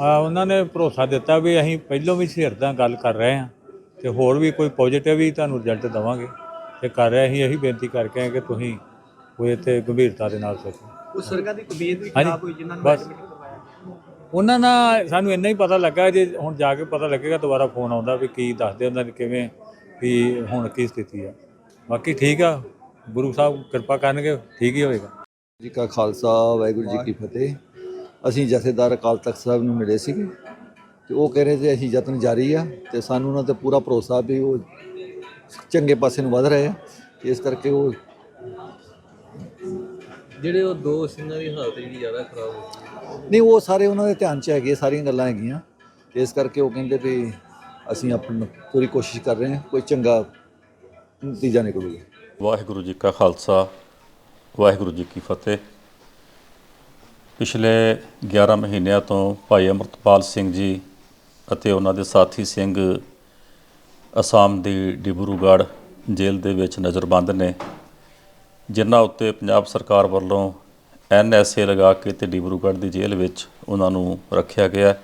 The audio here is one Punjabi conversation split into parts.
ਆ ਉਹਨਾਂ ਨੇ ਭਰੋਸਾ ਦਿੱਤਾ ਵੀ ਅਸੀਂ ਪਹਿਲੋਂ ਵੀ ਸਿਰਦਾਂ ਗੱਲ ਕਰ ਰਹੇ ਹਾਂ ਤੇ ਹੋਰ ਵੀ ਕੋਈ ਪੋਜ਼ਿਟਿਵ ਹੀ ਤੁਹਾਨੂੰ ਰਿਜ਼ਲਟ ਦਵਾਂਗੇ ਤੇ ਕਰ ਰਹੇ ਅਸੀਂ ਇਹੀ ਬੇਨਤੀ ਕਰਕੇ ਆਏ ਕਿ ਤੁਸੀਂ ਕੋਈ ਇੱਥੇ ਗੰਭੀਰਤਾ ਦੇ ਨਾਲ ਸੋਚੋ। ਉਸ ਸਰਕਾਰ ਦੀ ਤਬੀਅਤ ਵੀ ਖਰਾਬ ਹੋਈ ਜਿਨ੍ਹਾਂ ਨੂੰ ਬਸ। ਐਡਮਿਟ ਕਰਵਾਇਆ। ਉਹਨਾਂ ਨਾਲ ਸਾਨੂੰ ਇੰਨਾ ਹੀ ਪਤਾ ਲੱਗਾ ਜੇ ਹੁਣ ਜਾ ਕੇ ਪਤਾ ਲੱਗੇਗਾ ਦੁਬਾਰਾ ਫੋਨ ਆਉਂਦਾ ਵੀ ਕੀ ਦੱਸਦੇ ਉਹਨਾਂ ਨੇ ਕਿਵੇਂ ਵੀ ਹੁਣ ਕੀ ਸਥਿਤੀ ਆ। ਬਾਕੀ ਠੀਕ ਆ ਗੁਰੂ ਸਾਹਿਬ ਕਿਰਪਾ ਕਰਨਗੇ ਠੀਕ ਹੀ ਹੋਏਗਾ। ਜੀ ਕਾ ਖਾਲਸਾ ਵਾਹਿਗੁਰੂ ਜੀ ਕੀ ਫਤਿਹ। ਅਸੀਂ ਜਥੇਦਾਰ ਅਕਾਲ ਤਖਤ ਸਾਹਿਬ ਨੂੰ ਮਿਲੇ ਸੀਗੇ ਤੇ ਉਹ ਕਹਿ ਰਹੇ ਸੀ ਅਸੀਂ ਯਤਨ ਜਾਰੀ ਆ ਤੇ ਸਾਨੂੰ ਉਹਨਾਂ ਤੇ ਪੂਰਾ ਭਰੋਸਾ ਵੀ ਉਹ ਚੰਗੇ ਪਾਸੇ ਨੂੰ ਵਧ ਰਹੇ ਆ। ਇਸ ਕਰਕੇ ਉਹ ਜਿਹੜੇ ਉਹ ਦੋ ਸਿੰਘਾਂ ਦੀ ਹਾਲਤ ਜਿਹੜੀ ਜ਼ਿਆਦਾ ਖਰਾਬ ਹੋ ਗਈ। ਨਹੀਂ ਉਹ ਸਾਰੇ ਉਹਨਾਂ ਦੇ ਧਿਆਨ 'ਚ ਹੈਗੇ ਸਾਰੀਆਂ ਗੱਲਾਂ ਹੈਗੀਆਂ। ਇਸ ਕਰਕੇ ਉਹ ਕਹਿੰਦੇ ਵੀ ਅਸੀਂ ਆਪਣੀ ਪੂਰੀ ਕੋਸ਼ਿਸ਼ ਕਰ ਰਹੇ ਹਾਂ ਕੋਈ ਚੰਗਾ ਨਤੀਜਾ ਨਿਕਲੂਗਾ। ਵਾਹਿਗੁਰੂ ਜੀ ਕਾ ਖਾਲਸਾ ਵਾਹਿਗੁਰੂ ਜੀ ਕੀ ਫਤਿਹ। ਪਿਛਲੇ 11 ਮਹੀਨਿਆਂ ਤੋਂ ਭਾਈ ਅਮਰਤਪਾਲ ਸਿੰਘ ਜੀ ਅਤੇ ਉਹਨਾਂ ਦੇ ਸਾਥੀ ਸਿੰਘ ਅਸਾਮ ਦੀ ਡਿਬਰੂਗੜ੍ਹ ਜੇਲ੍ਹ ਦੇ ਵਿੱਚ ਨਜ਼ਰਬੰਦ ਨੇ, ਜਿਨ੍ਹਾਂ ਉੱਤੇ ਪੰਜਾਬ ਸਰਕਾਰ ਵੱਲੋਂ ਐਨਐਸਏ ਲਗਾ ਕੇ ਤੇ ਡਿਬਰੂਗੜ੍ਹ ਦੀ ਜੇਲ੍ਹ ਵਿੱਚ ਉਹਨਾਂ ਨੂੰ ਰੱਖਿਆ ਗਿਆ।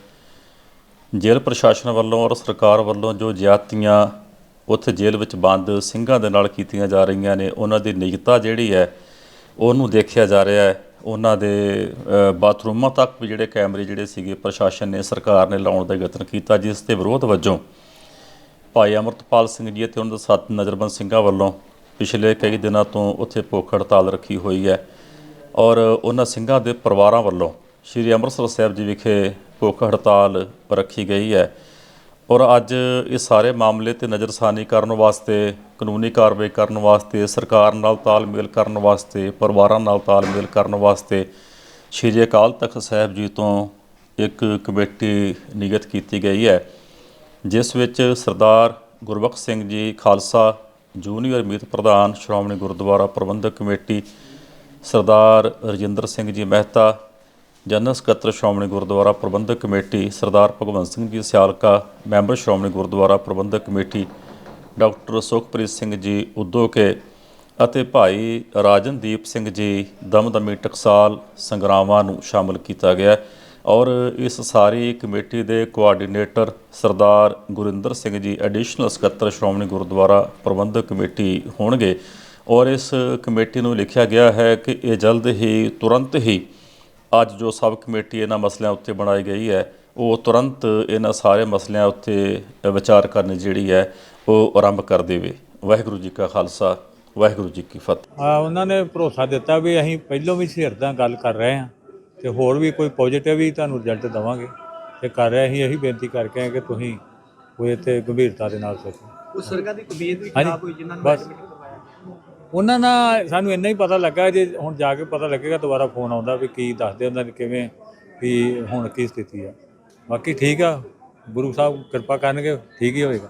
ਜੇਲ੍ਹ ਪ੍ਰਸ਼ਾਸਨ ਵੱਲੋਂ ਔਰ ਸਰਕਾਰ ਵੱਲੋਂ ਜੋ ਜ਼ਿਆਦਤੀਆਂ ਉੱਥੇ ਜੇਲ੍ਹ ਵਿੱਚ ਬੰਦ ਸਿੰਘਾਂ ਦੇ ਨਾਲ ਕੀਤੀਆਂ ਜਾ ਰਹੀਆਂ ਨੇ, ਉਹਨਾਂ ਦੀ ਨਿਜਤਾ ਜਿਹੜੀ ਹੈ, ਉਹਨੂੰ ਦੇਖਿਆ ਜਾ ਰਿਹਾ ਹੈ। ਉਹਨਾਂ ਦੇ ਬਾਥਰੂਮਾਂ ਤੱਕ ਵੀ ਜਿਹੜੇ ਕੈਮਰੇ ਜਿਹੜੇ ਸੀਗੇ ਪ੍ਰਸ਼ਾਸਨ ਨੇ, ਸਰਕਾਰ ਨੇ ਲਾਉਣ ਦਾ ਯਤਨ ਕੀਤਾ, ਜਿਸ ਦੇ ਵਿਰੋਧ ਵਜੋਂ ਭਾਈ ਅਮਰਤਪਾਲ ਸਿੰਘ ਜੀ ਅਤੇ ਉਹਨਾਂ ਦੇ ਸੱਤ ਨਜ਼ਰਬੰਦ ਸਿੰਘਾਂ ਵੱਲੋਂ ਪਿਛਲੇ ਕਈ ਦਿਨਾਂ ਤੋਂ ਉੱਥੇ ਭੁੱਖ ਹੜਤਾਲ ਰੱਖੀ ਹੋਈ ਹੈ ਔਰ ਉਹਨਾਂ ਸਿੰਘਾਂ ਦੇ ਪਰਿਵਾਰਾਂ ਵੱਲੋਂ ਸ੍ਰੀ ਅੰਮ੍ਰਿਤਸਰ ਸਾਹਿਬ ਜੀ ਵਿਖੇ ਭੁੱਖ ਹੜਤਾਲ ਰੱਖੀ ਗਈ ਹੈ ਔਰ ਅੱਜ ਇਹ ਸਾਰੇ ਮਾਮਲੇ ਤੇ ਨਜ਼ਰਸਾਨੀ ਕਰਨ ਵਾਸਤੇ ਕਾਨੂੰਨੀ ਕਾਰਵਾਈ ਕਰਨ ਵਾਸਤੇ, ਸਰਕਾਰ ਨਾਲ ਤਾਲਮੇਲ ਕਰਨ ਵਾਸਤੇ, ਪਰਿਵਾਰਾਂ ਨਾਲ ਤਾਲਮੇਲ ਕਰਨ ਵਾਸਤੇ ਸ੍ਰੀ ਅਕਾਲ ਤਖਤ ਸਾਹਿਬ ਜੀ ਤੋਂ ਇੱਕ ਕਮੇਟੀ ਨਿਯੁਕਤ ਕੀਤੀ ਗਈ ਹੈ, ਜਿਸ ਵਿੱਚ ਸਰਦਾਰ ਗੁਰਬਖਸ਼ ਸਿੰਘ ਜੀ ਖਾਲਸਾ, ਜੂਨੀਅਰ ਮੀਤ ਪ੍ਰਧਾਨ, ਸ਼੍ਰੋਮਣੀ ਗੁਰਦੁਆਰਾ ਪ੍ਰਬੰਧਕ ਕਮੇਟੀ, ਸਰਦਾਰ ਰਜਿੰਦਰ ਸਿੰਘ ਜੀ ਮਹਿਤਾ, ਜਨਰਲ ਸਕੱਤਰ Shiromani Gurdwara Prabandhak committee, Sardar Bhagwant Singh ji Sialka, member Shiromani Gurdwara Prabandhak committee doctor Sukhpreet Singh ji Udoke ਅਤੇ ਭਾਈ ਰਾਜਨਦੀਪ ਸਿੰਘ ਜੀ ਦਮਦਮੀ ਟਕਸਾਲ ਸੰਗਰਾਵਾਂ ਨੂੰ ਸ਼ਾਮਲ ਕੀਤਾ ਗਿਆ ਔਰ ਇਸ ਸਾਰੀ ਕਮੇਟੀ ਦੇ ਕੋਆਰਡੀਨੇਟਰ ਸਰਦਾਰ ਗੁਰਿੰਦਰ ਸਿੰਘ ਜੀ ਐਡੀਸ਼ਨਲ ਸਕੱਤਰ ਸ਼੍ਰੋਮਣੀ ਗੁਰਦੁਆਰਾ ਪ੍ਰਬੰਧਕ ਕਮੇਟੀ ਹੋਣਗੇ ਔਰ ਇਸ ਕਮੇਟੀ ਨੂੰ ਲਿਖਿਆ ਗਿਆ ਹੈ ਕਿ ਇਹ ਜਲਦ ਹੀ, ਤੁਰੰਤ ਹੀ ਅੱਜ ਜੋ ਸਬ ਕਮੇਟੀ ਇਹਨਾਂ ਮਸਲਿਆਂ ਉੱਤੇ ਬਣਾਈ ਗਈ ਹੈ, ਉਹ ਤੁਰੰਤ ਇਹਨਾਂ ਸਾਰੇ ਮਸਲਿਆਂ ਉੱਤੇ ਵਿਚਾਰ ਕਰਨ ਜਿਹੜੀ ਹੈ ਉਹ ਆਰੰਭ ਕਰ ਦੇਵੇ। ਵਾਹਿਗੁਰੂ ਜੀ ਕਾ ਖਾਲਸਾ ਵਾਹਿਗੁਰੂ ਜੀ ਕੀ ਫਤਿਹ। ਆ ਉਹਨਾਂ ਨੇ ਭਰੋਸਾ ਦਿੱਤਾ ਵੀ ਅਸੀਂ ਪਹਿਲੋਂ ਵੀ ਸਿਰਦਾਂ ਗੱਲ ਕਰ ਰਹੇ ਹਾਂ ਤੇ ਹੋਰ ਵੀ ਕੋਈ ਪੋਜ਼ਿਟਿਵ ਹੀ ਤੁਹਾਨੂੰ ਰਿਜ਼ਲਟ ਦਵਾਂਗੇ। ਤੇ ਕਰ ਰਹੇ ਅਸੀਂ ਇਹੀ ਬੇਨਤੀ ਕਰਕੇ ਆਏ ਕਿ ਤੁਸੀਂ ਕੋਈ ਇੱਥੇ ਗੰਭੀਰਤਾ ਦੇ ਨਾਲ ਸੋਚੋ। ਉਸ ਸਰਕਾਰ ਦੀ ਤਬੀਅਤ ਵੀ ਹਾਂਜੀ, ਖਰਾਬ ਹੋਈ ਜਿਨ੍ਹਾਂ ਨੂੰ ਬਸ। ਐਡਮਿਟ ਕਰਵਾਇਆ? ਉਹਨਾਂ ਨਾਲ ਸਾਨੂੰ ਇੰਨਾ ਹੀ ਪਤਾ ਲੱਗਾ ਜੇ ਹੁਣ ਜਾ ਕੇ ਪਤਾ ਲੱਗੇਗਾ ਦੁਬਾਰਾ ਫੋਨ ਆਉਂਦਾ ਵੀ ਕੀ ਦੱਸਦੇ ਉਹਨਾਂ ਨੇ ਕਿਵੇਂ ਵੀ ਹੁਣ ਕੀ ਸਥਿਤੀ ਆ। ਬਾਕੀ ਠੀਕ ਆ ਗੁਰੂ ਸਾਹਿਬ ਕਿਰਪਾ ਕਰਨਗੇ ਠੀਕ ਹੀ ਹੋਏਗਾ।